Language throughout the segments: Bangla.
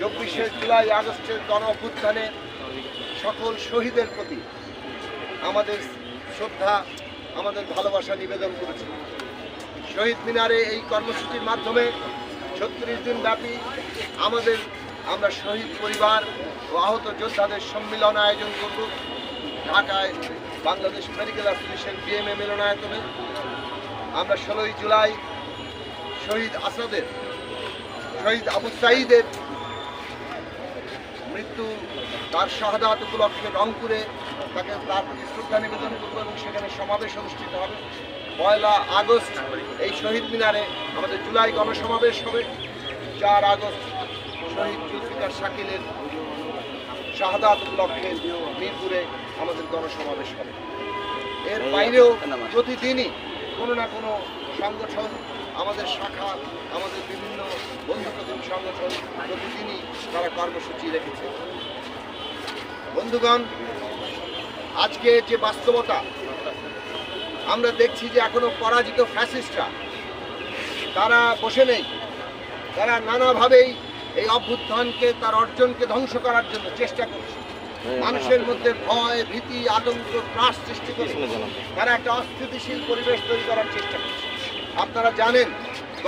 চব্বিশে জুলাই আগস্টের গণ অভ্যুত্থানে সকল শহীদের প্রতি আমাদের শ্রদ্ধা, আমাদের ভালোবাসা নিবেদন করেছি। শহীদ মিনারে এই কর্মসূচির মাধ্যমে ছত্রিশ দিন ব্যাপী আমাদের, আমরা শহীদ পরিবার ও আহত যোদ্ধাদের সম্মিলন আয়োজন করব। ঢাকায় বাংলাদেশ মেডিকেল অ্যাসোসিয়েশন বিএমএ মিলনায়তনে আমরা ষোলোই জুলাই শহীদ আসাদের, শহীদ আবু সাঈদের মৃত্যু তার শাহাদাত উপলক্ষে রংপুরে তাকে তার প্রতি শ্রদ্ধা নিবেদন করব এবং সেখানে সমাবেশ অনুষ্ঠিত হবে। পয়লা আগস্ট এই শহীদ মিনারে আমাদের জুলাই গণসমাবেশ হবে। চার আগস্ট শহীদ জুলফিকার শাকিলের শাহাদাত উপলক্ষে মিরপুরে আমাদের গণসমাবেশ হবে। এর বাইরেও প্রতিদিনই কোনো না কোনো সংগঠন আমাদের শাখা আমাদের বিভিন্ন বন্ধু প্রতিম সংগঠন প্রতিদিনই তারা কর্মসূচি রেখেছে। বন্ধুগণ আজকে যে বাস্তবতা আমরা দেখছি যে এখনও পরাজিত ফ্যাসিস্টরা তারা বসে নেই। তারা নানাভাবেই এই অভ্যুত্থানকে তার অর্জনকে ধ্বংস করার জন্য চেষ্টা করছে। মানুষের মধ্যে ভয় ভীতি আতঙ্ক ত্রাস সৃষ্টি করে তারা একটা অস্থিতিশীল পরিবেশ তৈরি করার চেষ্টা করছে। আপনারা জানেন,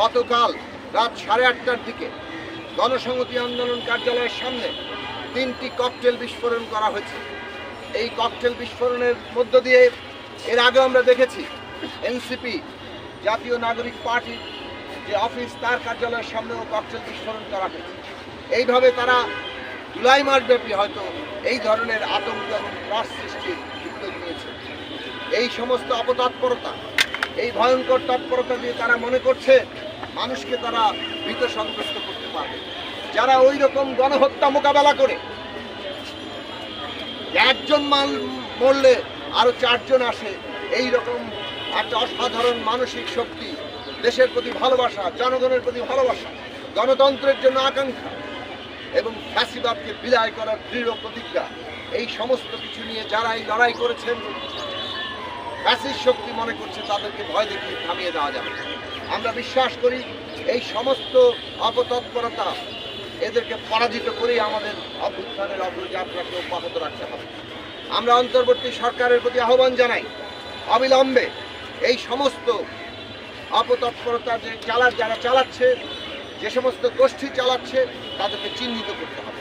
গতকাল রাত সাড়ে আটটার দিকে গণসংহতি আন্দোলন কার্যালয়ের সামনে তিনটি ককটেল বিস্ফোরণ করা হয়েছে। এই ককটেল বিস্ফোরণের মধ্য দিয়ে এর আগে আমরা দেখেছি, এনসিপি, জাতীয় নাগরিক পার্টির যে অফিস, তার কার্যালয়ের সামনেও ককটেল বিস্ফোরণ করা হয়েছে। এইভাবে তারা জুলাই মাস ব্যাপী হয়তো এই ধরনের আতঙ্ক এবং ত্রাস সৃষ্টির উদ্যোগ নিয়েছে এই সমস্ত অপতৎপরতা এই ভয়ঙ্কর তৎপরতা দিয়ে তারা মনে করছে মানুষকে তারা ভীত সন্ত্রস্ত করতে পারবে। যারা ওই রকম গণহত্যা মোকাবেলা করে, একজন মাল মরলে আরও চারজন আসে এই রকম একটা অসাধারণ মানসিক শক্তি, দেশের প্রতি ভালোবাসা, জনগণের প্রতি ভালোবাসা, গণতন্ত্রের জন্য আকাঙ্ক্ষা এবং ফ্যাসিবাদকে বিদায় করার দৃঢ় প্রতিজ্ঞা, এই সমস্ত কিছু নিয়ে যারা এই লড়াই করেছেন ফ্যাসিস শক্তি মনে করছে তাদেরকে ভয় দেখিয়ে থামিয়ে দেওয়া যাবে আমরা বিশ্বাস করি এই সমস্ত অপতৎপরতা এদেরকে পরাজিত করেই আমাদের অভ্যুত্থানের অগ্রযাত্রাকে অব্যাহত রাখতে হবে। আমরা অন্তর্বর্তী সরকারের প্রতি আহ্বান জানাই, অবিলম্বে এই সমস্ত অপতৎপরতা যে চালা যারা চালাচ্ছে, যে সমস্ত গোষ্ঠী চালাচ্ছে, তাদেরকে চিহ্নিত করতে হবে।